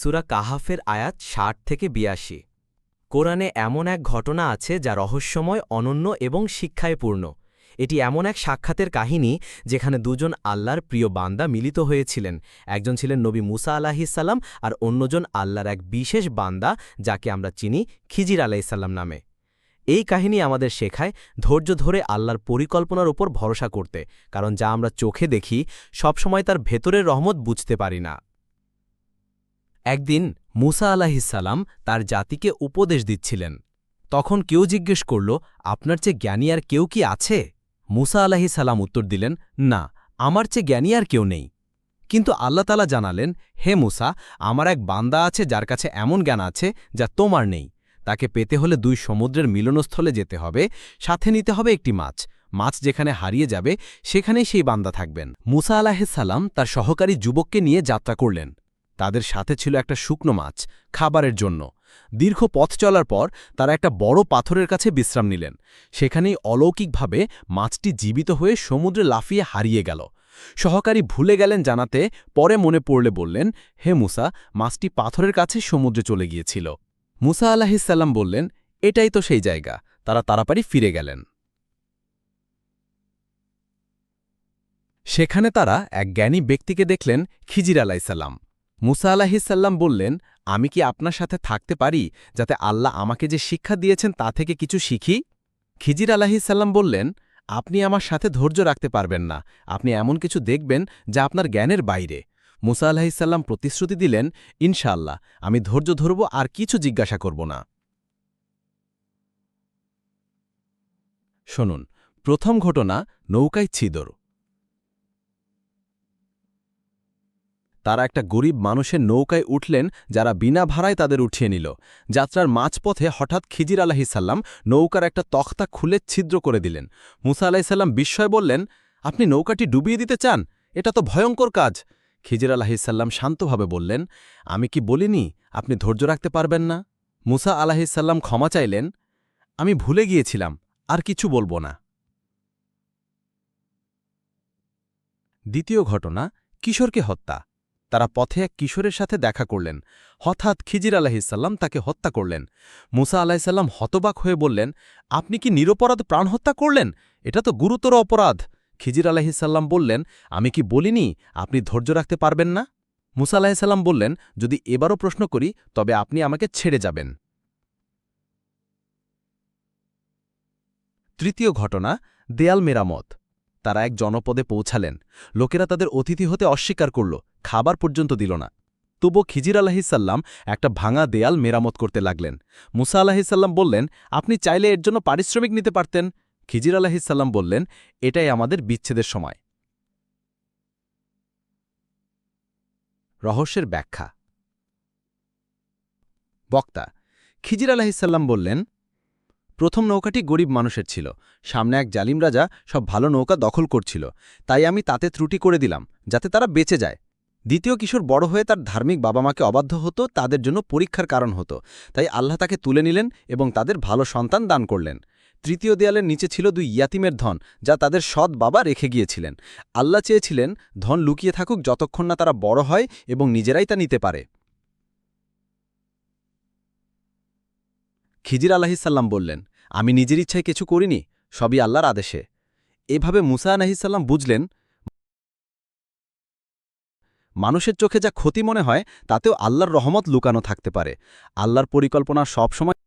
সুরা কাহাফের আয়াত ষাট থেকে বিয়াশি। কোরআনে এমন এক ঘটনা আছে যা রহস্যময়, অনন্য এবং শিক্ষায় পূর্ণ। এটি এমন এক সাক্ষাতের কাহিনী যেখানে দুজন আল্লাহর প্রিয় বান্দা মিলিত হয়েছিলেন। একজন ছিলেন নবী মুসা আলাহিসাল্লাম আর অন্যজন আল্লাহর এক বিশেষ বান্দা যাকে আমরা চিনি খিজির আলাইসাল্লাম নামে। এই কাহিনী আমাদের শেখায় ধৈর্য ধরে আল্লাহর পরিকল্পনার উপর ভরসা করতে, কারণ যা আমরা চোখে দেখি সবসময় তার ভেতরের রহমত বুঝতে পারি না। একদিন মুসা আলাহিসাল্লাম তার জাতিকে উপদেশ দিচ্ছিলেন। তখন কেউ জিজ্ঞেস করল, আপনার চেয়ে জ্ঞানী আর কেউ কি আছে? মুসা আলাহিসাল্লাম উত্তর দিলেন, না, আমার চেয়ে জ্ঞানী আর কেউ নেই। কিন্তু আল্লাহ তালা জানালেন, হে মুসা, আমার এক বান্দা আছে যার কাছে এমন জ্ঞান আছে যা তোমার নেই। তাকে পেতে হলে দুই সমুদ্রের মিলনস্থলে যেতে হবে, সাথে নিতে হবে একটি মাছ। মাছ যেখানে হারিয়ে যাবে, সেখানেই সেই বান্দা থাকবেন। মুসা আলাহিসাল্লাম তার সহকারী যুবককে নিয়ে যাত্রা করলেন। তাদের সাথে ছিল একটা শুকনো মাছ, খাবারের জন্য। দীর্ঘ পথ চলার পর তারা একটা বড় পাথরের কাছে বিশ্রাম নিলেন। সেখানেই অলৌকিকভাবে মাছটি জীবিত হয়ে সমুদ্রে লাফিয়ে হারিয়ে গেল। সহকারী ভুলে গেলেন জানাতে পরে মনে পড়লে বললেন, হে মুসা, মাছটি পাথরের কাছে সমুদ্রে চলে গিয়েছিল। মুসা আলাহিসাল্লাম বললেন, এটাই তো সেই জায়গা। তারা তাড়াতাড়ি ফিরে গেলেন। সেখানে তারা এক জ্ঞানী ব্যক্তিকে দেখলেন, খিজির আলাইসাল্লাম মুসা আলাহিসাল্লাম বললেন, আমি কি আপনার সাথে থাকতে পারি যাতে আল্লাহ আমাকে যে শিক্ষা দিয়েছেন তা থেকে কিছু শিখি? খিজির আলাহিসাল্লাম বললেন, আপনি আমার সাথে ধৈর্য রাখতে পারবেন না। আপনি এমন কিছু দেখবেন যা আপনার জ্ঞানের বাইরে। মুসা আলাহিসাল্লাম প্রতিশ্রুতি দিলেন ইনশাল্লাহ আমি ধৈর্য ধরব আর কিছু জিজ্ঞাসা করব না। শুনুন, প্রথম ঘটনা নৌকায় ছিদর। তারা একটা গরিব মানুষের নৌকায় উঠলেন যারা বিনা ভাড়ায় তাদের উঠিয়ে নিল। যাত্রার মাঝপথে হঠাৎ খিজির আলাহিসাল্লাম নৌকার একটা তখতা খুলে ছিদ্র করে দিলেন। মুসা আলাহিসাল্লাম বিস্ময় বললেন, আপনি নৌকাটি ডুবিয়ে দিতে চান? এটা তো ভয়ঙ্কর কাজ। খিজির আলাহিসাল্লাম শান্তভাবে বললেন, আমি কি বলিনি? আপনি ধৈর্য রাখতে পারবেন না। মুসা আলাহিসাল্লাম ক্ষমা চাইলেন, আমি ভুলে গিয়েছিলাম, আর কিছু বলব না। দ্বিতীয় ঘটনা, কিশোরকে হত্যা। তারা পথে এক কিশোরের সাথে দেখা করলেন। হঠাৎ খিজির আলাহিসাল্লাম তাকে হত্যা করলেন। মুসা আলাহিসাল্লাম হতবাক হয়ে বললেন, আপনি কি নিরপরাধ প্রাণ হত্যা করলেন? এটা তো গুরুতর অপরাধ। খিজির আলাহিসাল্লাম বললেন, আমি কি বলিনি? আপনি ধৈর্য রাখতে পারবেন না? মুসা আলাহিসাল্লাম বললেন, যদি এবারও প্রশ্ন করি, তবে আপনি আমাকে ছেড়ে যাবেন। তৃতীয় ঘটনা, দেয়াল মেরামত। তারা এক জনপদে পৌঁছালেন। লোকেরা তাদের অতিথি হতে অস্বীকার করল। খাবার পর্যন্ত দিল না। তবু খিজির আলাহিসাল্লাম একটা ভাঙা দেয়াল মেরামত করতে লাগলেন। মুসা আলাহিসাল্লাম বললেন, আপনি চাইলে এর জন্য পারিশ্রমিক নিতে পারতেন। খিজির আলাহিসাল্লাম বললেন, এটাই আমাদের বিচ্ছেদের সময়। রহস্যের ব্যাখ্যা। বক্তা, খিজির আলাহিসাল্লাম বললেন, প্রথম নৌকাটি গরিব মানুষের ছিল। সামনে এক জালিম রাজা সব ভালো নৌকা দখল করছিল। তাই আমি তাতে ত্রুটি করে দিলাম, যাতে তারা বেঁচে যায়। দ্বিতীয় কিশোর বড় হয়ে তার ধার্মিক বাবা মাকে অবাধ্য হতো, তাদের জন্য পরীক্ষার কারণ হতো। তাই আল্লাহ তাকে তুলে নিলেন এবং তাদের ভালো সন্তান দান করলেন। তৃতীয় দেয়ালের নিচে ছিল দুই ইয়াতিমের ধন, যা তাদের সৎ বাবা রেখে গিয়েছিলেন। আল্লাহ চেয়েছিলেন ধন লুকিয়ে থাকুক যতক্ষণ না তারা বড় হয় এবং নিজেরাই তা নিতে পারে। খিজির আলাহিসাল্লাম বললেন, আমি নিজের ইচ্ছায় কিছু করিনি, সবই আল্লাহর আদেশে। এভাবে মুসা আলাহিসাল্লাম বুঝলেন মানুষের চোখে যা ক্ষতি মনে হয়, তাতেও আল্লাহর রহমত লুকানো থাকতে পারে। আল্লাহর পরিকল্পনা সবসময়